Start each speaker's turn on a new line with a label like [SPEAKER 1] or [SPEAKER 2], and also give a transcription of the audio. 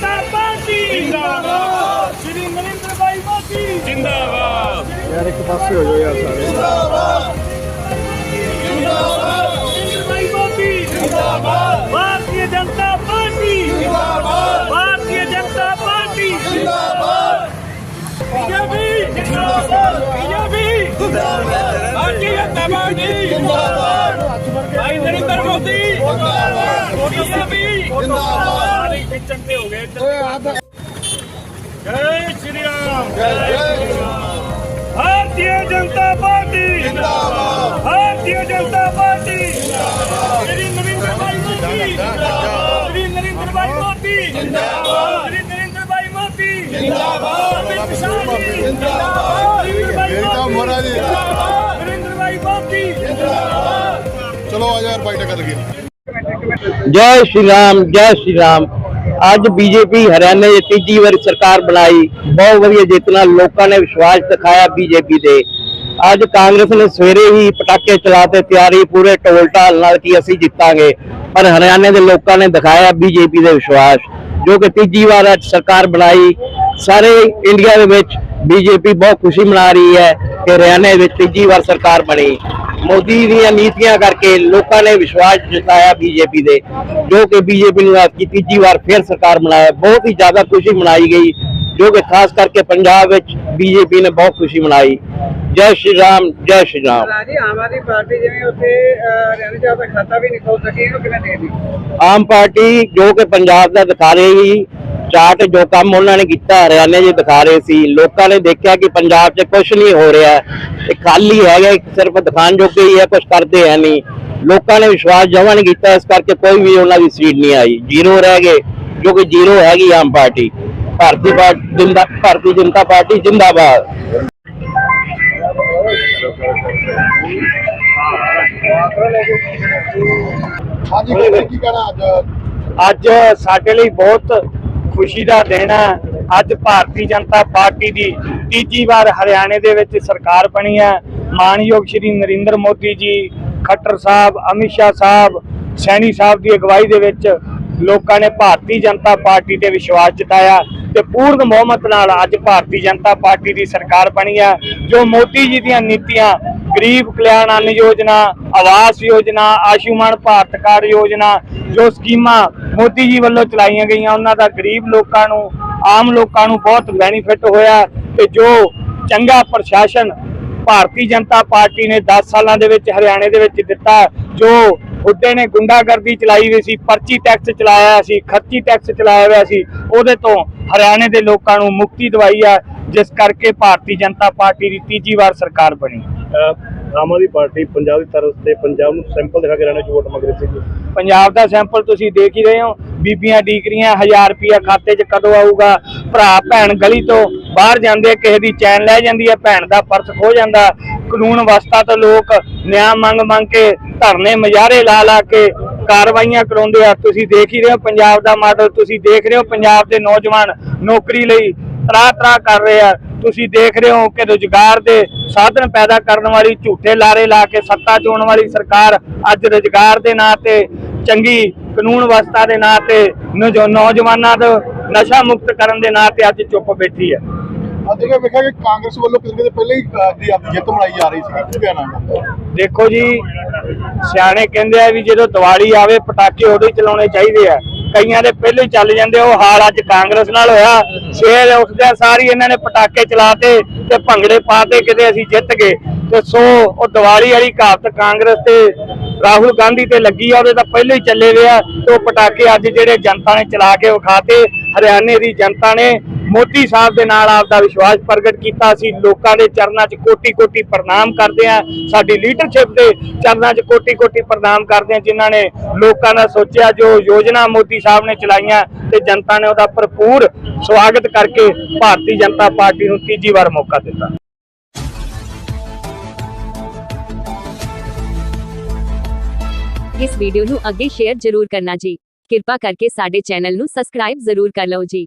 [SPEAKER 1] ਜਨਤਾ party ਜਿੰਦਾਬਾਦ। ਸ਼੍ਰੀ ਨਰਿੰਦਰ ਭਾਈ ਮੋਦੀ। ਜਿੰਦਾਬਾਦ। ਯਾਰ ਇੱਕ ਪਾਸੇ ਹੋ ਜਾਓ ਯਾਰ ਸਾਰੇ।
[SPEAKER 2] ਜਿੰਦਾਬਾਦ। ਜਿੰਦਾਬਾਦ। ਨਰਿੰਦਰ ਭਾਈ ਮੋਦੀ। ਜਿੰਦਾਬਾਦ। ਭਾਰਤੀ ਜਨਤਾ ਪਾਰਟੀ। ਜਿੰਦਾਬਾਦ। ਭਾਰਤੀ ਜਨਤਾ ਪਾਰਟੀ। ਜਿੰਦਾਬਾਦ। ਬੀਜੇਪੀ। ਜਿੰਦਾਬਾਦ। ਬੀਜੇਪੀ। ਜਿੰਦਾਬਾਦ। ਭਾਰਤੀ ਜਨਤਾ ਪਾਰਟੀ। ਜਿੰਦਾਬਾਦ। ਭਾਈ ਨਰਿੰਦਰ ਮੋਦੀ। ਜਿੰਦਾਬਾਦ। ਬੀਜੇਪੀ। ਜਿੰਦਾਬਾਦ। एक चंपे हो गए जय श्री राम भारतीय जनता पार्टी। भारतीय जनता पार्टी। श्री नरेंद्र भाई मोदी। श्री नरेंद्र भाई मोदी। श्री नरेंद्र भाई मोदी।
[SPEAKER 1] चलो आज यार बैठक
[SPEAKER 3] जय श्री राम जय श्री राम। ਅੱਜ ਬੀਜੇਪੀ ਹਰਿਆਣੇ 'ਚ ਤੀਜੀ ਵਾਰ ਸਰਕਾਰ ਬਣਾਈ। ਬਹੁਤ ਵਧੀਆ ਜਿੱਤ ਲੋਕਾਂ ਨੇ ਵਿਸ਼ਵਾਸ ਦਿਖਾਇਆ ਬੀਜੇਪੀ ਤੇ। ਅੱਜ ਕਾਂਗਰਸ ਨੇ ਸਵੇਰੇ ਹੀ ਪਟਾਕੇ ਚਲਾਤੇ ਤਿਆਰੀ ਪੂਰੇ ਢੋਲ ਢਾਲ ਨਾਲ ਕਿ ਅਸੀਂ ਜਿੱਤਾਂਗੇ। ਪਰ ਹਰਿਆਣੇ ਦੇ ਲੋਕਾਂ ਨੇ ਦਿਖਾਇਆ ਬੀਜੇਪੀ ਦੇ ਵਿਸ਼ਵਾਸ, ਜੋ ਕਿ ਤੀਜੀ ਵਾਰ ਅੱਜ ਸਰਕਾਰ ਬਣਾਈ। ਸਾਰੇ ਇੰਡੀਆ ਦੇ ਵਿੱਚ ਬੀਜੇਪੀ ਬਹੁਤ ਖੁਸ਼ੀ ਮਨਾ ਰਹੀ ਹੈ ਕਿ ਹਰਿਆਣੇ ਵਿੱਚ ਤੀਜੀ ਵਾਰ ਸਰਕਾਰ ਬਣੀ। ਮੋਦੀ ਦੀਆਂ ਨੀਤੀਆਂ ਕਰਕੇ ਲੋਕਾਂ ਨੇ ਵਿਸ਼ਵਾਸ ਜਤਾਇਆ ਬੀਜੇਪੀ ਦੇ ਜੋ ਕਿ ਬੀਜੇਪੀ ਨੇ ਅੱਜ ਤੀਜੀ ਵਾਰ ਫਿਰ ਸਰਕਾਰ ਬਣਾਇਆ। ਬਹੁਤ ਹੀ ਜ਼ਿਆਦਾ ਖੁਸ਼ੀ ਮਨਾਈ ਗਈ ਜੋ ਕਿ ਖਾਸ ਕਰਕੇ ਪੰਜਾਬ ਵਿੱਚ ਬੀਜੇਪੀ ਨੇ ਬਹੁਤ ਖੁਸ਼ੀ ਮਨਾਈ। ਜੈ ਸ਼੍ਰੀ ਰਾਮ ਜੈ ਸ਼੍ਰੀ ਰਾਮ।
[SPEAKER 4] ਆਮ ਆਦਮੀ ਪਾਰਟੀ ਜਿਵੇਂ ਉੱਥੇ ਅਹ, ਹਰਿਆਣਾ ਸਾਹਿਬ ਦਾ ਖਾਤਾ ਵੀ ਨਹੀਂ ਖੋਲ ਸਕੀ ਇਹਨੂੰ ਕਿਵੇਂ ਦੇ ਦੀ
[SPEAKER 3] ਆਮ ਪਾਰਟੀ ਜੋ ਕਿ ਪੰਜਾਬ ਦਾ ਦਿਖਾ ਰਹੀ ਚਾਰਟ ਜੋ ਕੰਮ ਉਹਨਾਂ ਨੇ ਕੀਤਾ ਹਰਿਆਣੇ 'ਚ ਦਿਖਾ ਰਹੇ ਸੀ ਲੋਕਾਂ ਨੇ ਦੇਖਿਆ ਕਿ ਪੰਜਾਬ 'ਚ ਕੁਝ ਨਹੀਂ ਹੋ ਰਿਹਾ। ਇਹ ਖਾਲੀ ਹੈਗਾ ਸਿਰਫ ਦਿਖਾਣ ਜੋਗੇ ਹੀ ਹੈ ਕੁਝ ਕਰਦੇ ਹੈ ਨਹੀਂ। ਲੋਕਾਂ ਨੇ ਵਿਸ਼ਵਾਸ ਜਮਾਂ ਨਹੀਂ ਕੀਤਾ ਇਸ ਕਰਕੇ ਕੋਈ ਵੀ ਉਹਨਾਂ ਦੀ ਸੀਟ ਨਹੀਂ ਆਈ। ਜ਼ੀਰੋ ਰਹਿ ਗਏ ਜੋ ਕਿ ਜ਼ੀਰੋ ਹੈਗੀ ਆਮ ਪਾਰਟੀ। ਭਾਰਤੀ ਪਾਰਟੀ ਜਿੰਦਾ ਭਾਰਤੀ ਜਨਤਾ ਪਾਰਟੀ ਜਿੰਦਾਬਾਦ।
[SPEAKER 1] ਹਾਂਜੀ ਕੀ ਕੀ ਕਹਿਣਾ ਅੱਜ?
[SPEAKER 2] ਅੱਜ ਸਾਡੇ ਲਈ ਬਹੁਤ ਖੁਸ਼ੀ ਦਾ ਦਿਨ ਹੈ। ਅੱਜ ਭਾਰਤੀ ਜਨਤਾ ਪਾਰਟੀ ਦੀ ਤੀਜੀ ਵਾਰ ਹਰਿਆਣੇ ਦੇ ਵਿੱਚ ਸਰਕਾਰ ਬਣੀ ਹੈ। ਮਾਨਯੋਗ ਸ਼੍ਰੀ ਨਰਿੰਦਰ ਮੋਦੀ ਜੀ, ਖੱਟਰ ਸਾਹਿਬ, ਅਮਿਤ ਸ਼ਾਹ ਸਾਹਿਬ, ਸੈਣੀ ਸਾਹਿਬ ਦੀ ਅਗਵਾਈ ਦੇ ਵਿੱਚ ਲੋਕਾਂ ਨੇ ਭਾਰਤੀ ਜਨਤਾ ਪਾਰਟੀ ਤੇ ਵਿਸ਼ਵਾਸ ਜਤਾਇਆ ਤੇ ਪੂਰਨ ਬਹੁਮਤ ਨਾਲ ਅੱਜ ਭਾਰਤੀ ਜਨਤਾ ਪਾਰਟੀ ਦੀ ਸਰਕਾਰ ਬਣੀ ਹੈ। ਜੋ ਮੋਦੀ ਜੀ ਦੀਆਂ ਨੀਤੀਆਂ ਗਰੀਬ ਕਲਿਆਣ ਅੰਨ ਯੋਜਨਾ, ਆਵਾਸ ਯੋਜਨਾ ਆਯੁਸ਼ਮਾਨ ਭਾਰਤ ਕਾਰਡ ਯੋਜਨਾ, ਜੋ ਸਕੀਮਾਂ ਮੋਦੀ ਜੀ ਵੱਲੋਂ ਚਲਾਈਆਂ ਗਈਆਂ, ਉਹਨਾਂ ਦਾ ਗਰੀਬ ਲੋਕਾਂ ਨੂੰ, ਆਮ ਲੋਕਾਂ ਨੂੰ ਬਹੁਤ ਬੈਨੀਫਿਟ ਹੋਇਆ ਤੇ ਜੋ ਚੰਗਾ ਪ੍ਰਸ਼ਾਸਨ ਭਾਰਤੀ ਜਨਤਾ ਪਾਰਟੀ ਨੇ 10 ਸਾਲਾਂ ਦੇ ਵਿੱਚ ਹਰਿਆਣੇ ਦੇ ਵਿੱਚ ਦਿੱਤਾ, ਜੋ ਹੁੱਡੇ ਨੇ ਗੁੰਡਾਗਰਦੀ ਚਲਾਈ ਹੋਈ ਸੀ, ਪਰਚੀ ਟੈਕਸ ਚਲਾਇਆ ਹੋਇਆ ਸੀ, ਖਰਚੀ ਟੈਕਸ ਚਲਾਇਆ ਹੋਇਆ ਸੀ। ਉਹਦੇ ਤੋਂ ਹਰਿਆਣੇ ਦੇ ਲੋਕਾਂ ਨੂੰ ਮੁਕਤੀ ਦਵਾਈ ਆ, ਜਿਸ ਕਰਕੇ ਭਾਰਤੀ ਜਨਤਾ ਪਾਰਟੀ ਦੀ ਤੀਜੀ ਵਾਰ ਸਰਕਾਰ ਬਣੀ।
[SPEAKER 5] ਆਮ ਆਦਮੀ ਪਾਰਟੀ ਪੰਜਾਬ ਦੀ ਤਰਫ ਤੇ ਪੰਜਾਬ ਨੂੰ ਸੈਂਪਲ ਦਿਖਾ ਕੇ ਰਹਿਣਾ ਚ ਵੋਟ ਮੰਗ ਰਹੀ ਸੀ
[SPEAKER 2] ਪੰਜਾਬ ਦਾ ਸੈਂਪਲ ਤੁਸੀਂ ਦੇਖ ਹੀ ਰਹੇ ਹੋ। ਬੀਬੀਆਂ ਡੀਕਰੀਆਂ 1000 ਰੁਪਿਆ ਖਾਤੇ 'ਚ ਕਦੋਂ ਆਊਗਾ? ਭਰਾ, ਭੈਣ ਗਲੀ ਤੋਂ ਬਾਹਰ ਜਾਂਦੇ ਕਿਸੇ ਦੀ ਚੈਨ ਲੈ ਜਾਂਦੀ ਹੈ ਭੈਣ ਦਾ ਪਰਸ ਖੋ ਜਾਂਦਾ। ਕਾਨੂੰਨ ਵਸਤਾ ਤੋਂ ਲੋਕ ਨਿਆਂ ਮੰਗ ਮੰਗ ਕੇ ਧਰਨੇ ਮਜ਼ਾਰੇ ਲਾ ਲਾ ਕੇ ਕਾਰਵਾਈਆਂ ਕਰਾਉਂਦੇ ਆ। ਤੁਸੀਂ ਦੇਖ ਹੀ ਰਹੇ ਹੋ ਪੰਜਾਬ ਦਾ ਮਾਡਲ ਤੁਸੀਂ ਦੇਖ ਰਹੇ ਹੋ ਪੰਜਾਬ ਦੇ ਨੌਜਵਾਨ ਨੌਕਰੀ ਲਈ ਤਰਾ ਤਰਾ ਕਰ ਰਹੇ ਆ। ਤੁਸੀਂ ਦੇਖ ਰਹੇ ਹੋ ਕਿ ਰੁਜ਼ਗਾਰ ਦੇ ਸਾਧਨ ਪੈਦਾ ਕਰਨ ਵਾਲੀ ਝੂਠੇ ਲਾਰੇ ਲਾ ਕੇ ਸੱਤਾ ਚੋਣ ਵਾਲੀ ਸਰਕਾਰ ਅੱਜ ਰੁਜ਼ਗਾਰ ਦੇ ਨਾਂ ਤੇ ਚੰਗੀ ਕਾਨੂੰਨ ਵਿਵਸਥਾ ਦੇ ਨਾਂ ਤੇ ਨੌਜ- ਨੌਜਵਾਨਾਂ ਦਾ ਨਸ਼ਾ ਮੁਕਤ ਕਰਨ ਦੇ ਨਾਂ ਤੇ ਅੱਜ ਚੁੱਪ ਬੈਠੀ ਹੈ।
[SPEAKER 1] ਵੇਖਿਆ ਕਿ ਕਾਂਗਰਸ ਵੱਲੋਂ ਕਿਤੇ ਕਿਤੇ ਪਹਿਲੇ ਹੀ ਅਹ, ਦੀ ਆਪਣੀ ਜਿੱਤ ਬਣਾਈ ਜਾ ਰਹੀ ਸੀ ਕੀ ਕਹਿਣਾ
[SPEAKER 2] ਦੇਖੋ ਜੀ ਸਿਆਣੇ ਕਹਿੰਦੇ ਆ ਵੀ ਜਦੋਂ ਦੀਵਾਲੀ ਆਵੇ ਪਟਾਕੇ ਉਦੋਂ ਹੀ ਚਲਾਉਣੇ ਚਾਹੀਦੇ ਆ। ਕਈਆਂ ਦੇ ਪਹਿਲੇ ਹੀ ਚੱਲ ਜਾਂਦੇ, ਉਹ ਹਾਲ ਅੱਜ ਕਾਂਗਰਸ ਨਾਲ ਹੋਇਆ। ਸਵੇਰ ਉੱਠਦਿਆਂ ਸਾਰੀ ਇਹਨਾਂ ਨੇ ਪਟਾਕੇ ਚਲਾਤੇ ਤੇ ਭੰਗੜੇ ਪਾਤੇ, ਕਿਤੇ ਅਸੀਂ ਜਿੱਤ ਗਏ। ਤੇ ਸੋ ਉਹ ਦੀਵਾਲੀ ਵਾਲੀ ਕਹਾਵਤ ਕਾਂਗਰਸ ਤੇ ਰਾਹੁਲ ਗਾਂਧੀ ਤੇ ਲੱਗੀ ਆ, ਉਹਦੇ ਤਾਂ ਪਹਿਲੇ ਹੀ ਚੱਲੇ ਹੋਏ ਆ। ਤੇ ਉਹ ਪਟਾਕੇ ਅੱਜ ਜਿਹੜੇ ਜਨਤਾ ਨੇ ਚਲਾ ਕੇ ਵਿਖਾਤੇ, ਹਰਿਆਣੇ ਦੀ ਜਨਤਾ ਨੇ ਮੋਦੀ ਸਾਹਿਬ ਦੇ ਨਾਲ ਆਪਦਾ ਵਿਸ਼ਵਾਸ ਪ੍ਰਗਟ ਕੀਤਾ ਸੀ। ਲੋਕਾਂ ਦੇ ਚਰਨਾਂ 'ਚ ਕੋਟੀ-ਕੋਟੀ ਪ੍ਰਣਾਮ ਕਰਦੇ ਆ। ਸਾਡੀ ਲੀਡਰਸ਼ਿਪ ਦੇ ਚਰਨਾਂ 'ਚ ਕੋਟੀ-ਕੋਟੀ ਪ੍ਰਣਾਮ ਕਰਦੇ ਆ, ਜਿਨ੍ਹਾਂ ਨੇ ਲੋਕਾਂ ਦਾ ਸੋਚਿਆ, ਜੋ ਯੋਜਨਾ ਮੋਦੀ ਸਾਹਿਬ ਨੇ ਚਲਾਈਆਂ ਤੇ ਜਨਤਾ ਨੇ ਉਹਦਾ ਭਰਪੂਰ ਸਵਾਗਤ ਕਰਕੇ ਭਾਰਤੀ ਜਨਤਾ ਪਾਰਟੀ ਨੂੰ ਤੀਜੀ ਵਾਰ ਮੌਕਾ ਦਿੱਤਾ।
[SPEAKER 6] ਇਸ ਵੀਡੀਓ ਨੂੰ ਅੱਗੇ ਸ਼ੇਅਰ ਜ਼ਰੂਰ ਕਰਨਾ ਜੀ। ਕਿਰਪਾ ਕਰਕੇ ਸਾਡੇ ਚੈਨਲ ਨੂੰ ਸਬਸਕ੍ਰਾਈਬ ਜ਼ਰੂਰ ਕਰ ਲਓ ਜੀ।